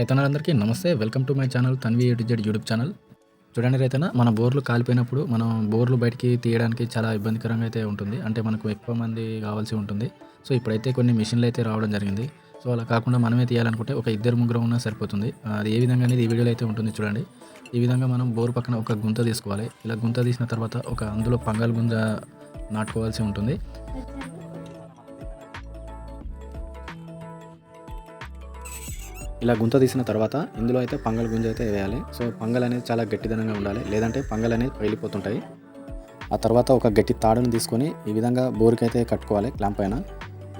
రైతన్నలందరికీ నమస్తే. Welcome to my channel Tanvi A Z YouTube channel. చూడండి రైతన్న మన బోర్లు కాలిపోయినప్పుడు మనం బోర్లు బయటికి తీయడానికి చాలా ఇబ్బందికరంగా అయితే ఉంటుంది. అంటే మనకు ఎక్కువ మంది కావాల్సి ఉంటుంది. సో ఇప్పుడైతే కొన్ని మిషన్లు అయితే రావడం జరిగింది. సో అలా కాకుండా మనమే తీయాలనుకుంటే ఒక ఇద్దరు ముగ్గురు ఉన్నా సరిపోతుంది. అది ఏ విధంగా అనేది ఈ వీడియోలో అయితే ఉంటుంది చూడండి. ఈ విధంగా మనం బోర్ పక్కన ఒక గుంత తీసుకోవాలి. ఇలా గుంత తీసిన తర్వాత ఒక అందులో పంగల్ గుంజ నాటుకోవాల్సి ఉంటుంది. ఇలా గుంత తీసిన తర్వాత ఇందులో అయితే పంగల్ గుంజ అయితే వేయాలి. సో పంగల్ అనేది చాలా గట్టిదనంగా ఉండాలి. లేదంటే పంగల్ అనేది పగిలిపోతుంటాయి ఆ తర్వాత ఒక గట్టి తాడును తీసుకొని ఈ విధంగా బోరుకైతే అయితే కట్టుకోవాలి క్లాంప్ పైన.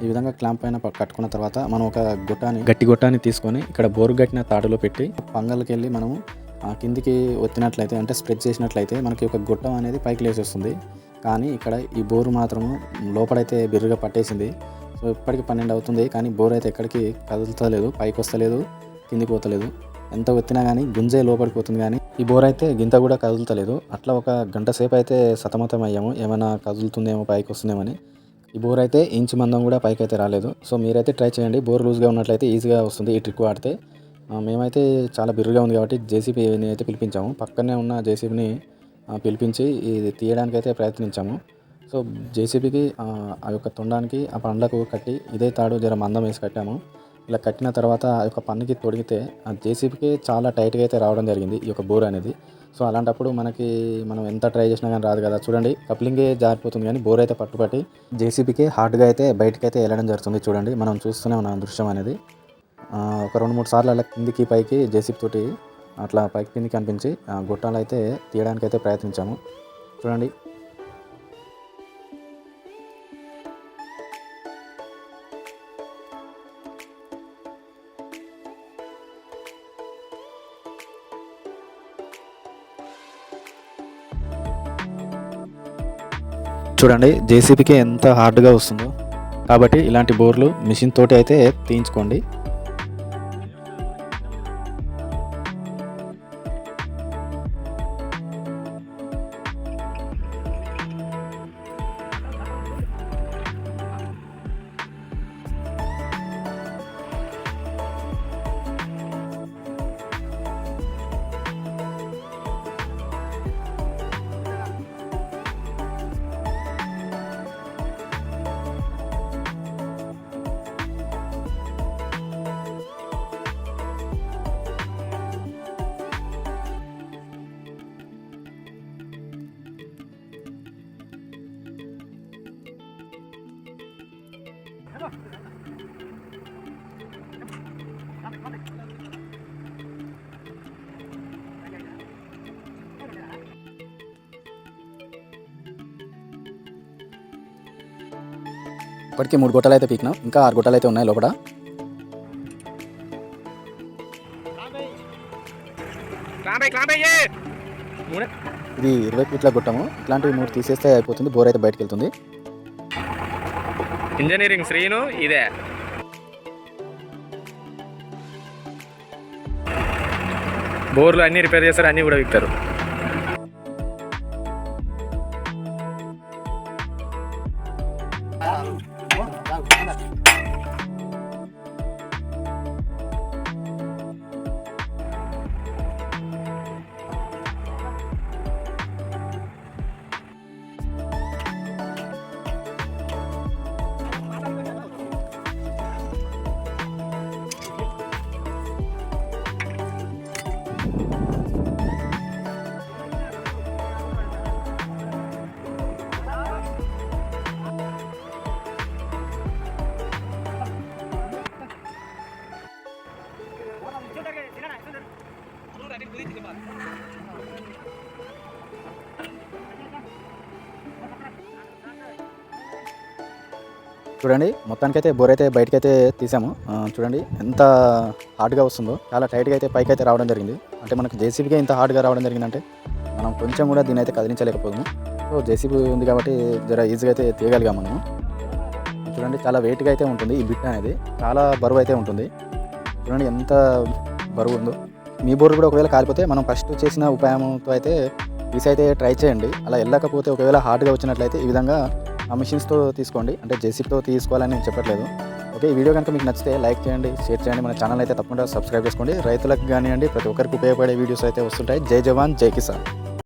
ఈ విధంగా క్లాంప్ పైన కట్టుకున్న తర్వాత మనం ఒక గొట్టాన్ని గట్టి గొట్టాన్ని తీసుకొని ఇక్కడ బోరు కట్టిన తాడులో పెట్టి పంగల్కి వెళ్ళి మనము ఆ కిందికి ఒత్తినట్లయితే అంటే స్ప్రెడ్ చేసినట్లయితే మనకి ఒక గొట్టం అనేది పైకి లేచి వస్తుంది కానీ ఇక్కడ ఈ బోరు మాత్రము లోపలైతే బిర్రుగా పట్టేసింది. సో ఇప్పటికి పన్నెండు అవుతుంది కానీ బోర్ అయితే ఎక్కడికి కదులుతలేదు పైకి వస్తలేదు కిందికి పోతలేదు. ఎంత ఒత్తినా కానీ గుంజే లోపలికి పోతుంది కానీ ఈ బోర్ అయితే గింత కూడా కదులుతలేదు. అట్లా ఒక గంట సేపు అయితే సతమతం అయ్యాము. ఏమైనా కదులుతుందేమో పైకి వస్తుందేమని. ఈ బోర్ అయితే ఇంచు మందం కూడా పైకి అయితే రాలేదు. సో మీరైతే ట్రై చేయండి. బోర్ లూజ్గా ఉన్నట్లయితే ఈజీగా వస్తుంది ఈ ట్రిక్ వాడితే. మేమైతే చాలా బిర్రుగా ఉంది కాబట్టి జేసీబీని అయితే పిలిపించాము. పక్కనే ఉన్న జేసీబీని పిలిపించి ఇది తీయడానికైతే ప్రయత్నించాము. సో జేసీబీకి ఆ యొక్క తొండానికి ఆ పండ్లకు కట్టి ఇదే తాడు జర మందం వేసి కట్టాము. ఇలా కట్టిన తర్వాత ఆ యొక్క పన్నుకి తొడిగితే ఆ జేసీబీకి చాలా టైట్గా అయితే రావడం జరిగింది ఈ యొక్క బోర్ అనేది. సో అలాంటప్పుడు మనకి మనం ఎంత ట్రై చేసినా కానీ రాదు కదా. చూడండి కప్లింగే జారిపోతుంది కానీ బోర్ అయితే పట్టుపట్టి జేసీబీకి హార్డ్గా అయితే బయటకి అయితే వెళ్ళడం జరుగుతుంది చూడండి. మనం చూస్తూనే ఉన్నాం దృశ్యం అనేది. ఒక రెండు మూడు సార్లు అలా కిందికి పైకి జేసీబీ తోటి అట్లా పైకి కిందికి అనిపించి గొట్టాలు అయితే తీయడానికి అయితే ప్రయత్నించాము. చూడండి చూడండి జేసీబీకి ఎంత హార్డ్గా వస్తుందో. కాబట్టి ఇలాంటి బోర్లు మిషన్ తోటి అయితే తీయించుకోండి. ఇప్పటికీ మూడు గొట్టాలు అయితే పీకినాం. ఇంకా ఆరు గొట్టాలు అయితే ఉన్నాయి లోపల. ఇది ఇరవై ఫీట్ల గొట్టము ఇట్లాంటివి మూడు తీసేస్తే అయిపోతుంది. బోర్ అయితే బయటకు వెళ్తుంది. ఇంజనీరింగ్ శ్రీను ఇదే. బోర్లు అన్ని రిపేర్ చేస్తారు అన్ని కూడా విక్తారు. చూడండి మొత్తానికైతే బోర్ అయితే బయటకైతే తీసాము. చూడండి ఎంత హార్డ్గా వస్తుందో. చాలా టైట్గా అయితే పైకి అయితే రావడం జరిగింది. అంటే మనకు జేసీబీగా ఇంత హార్డ్గా రావడం జరిగిందంటే మనం కొంచెం కూడా దీని అయితే కదిలించలేకపోయాము సో జేసీబీ ఉంది కాబట్టి జర ఈజీగా అయితే తీయగలిగాం మనము. చూడండి చాలా వెయిట్గా అయితే ఉంటుంది ఈ బిట్ అనేది. చాలా బరువు అయితే ఉంటుంది. చూడండి ఎంత బరువు ఉందో. మీ బోర్డు కూడా ఒకవేళ కాలిపోతే మనం ఫస్ట్ చేసిన ఉపాయంతో అయితే ఈసీ అయితే ట్రై చేయండి. అలా వెళ్ళకపోతే ఒకవేళ హార్డ్గా వచ్చినట్లయితే ఈ విధంగా ఆ మిషన్స్తో తీసుకోండి. అంటే జేసీబీతో తీసుకోవాలని నేను చెప్పట్లేదు. ఓకే ఈ వీడియో కనుక మీకు నచ్చితే లైక్ చేయండి షేర్ చేయండి. మన ఛానల్ అయితే తప్పకుండా సబ్స్క్రైబ్ చేసుకోండి. రైతులకు కానివ్వండి ప్రతి ఒక్కరికి ఉపయోగపడే వీడియోస్ అయితే వస్తుంటాయి. జై జవాన్ జై కిసాన్.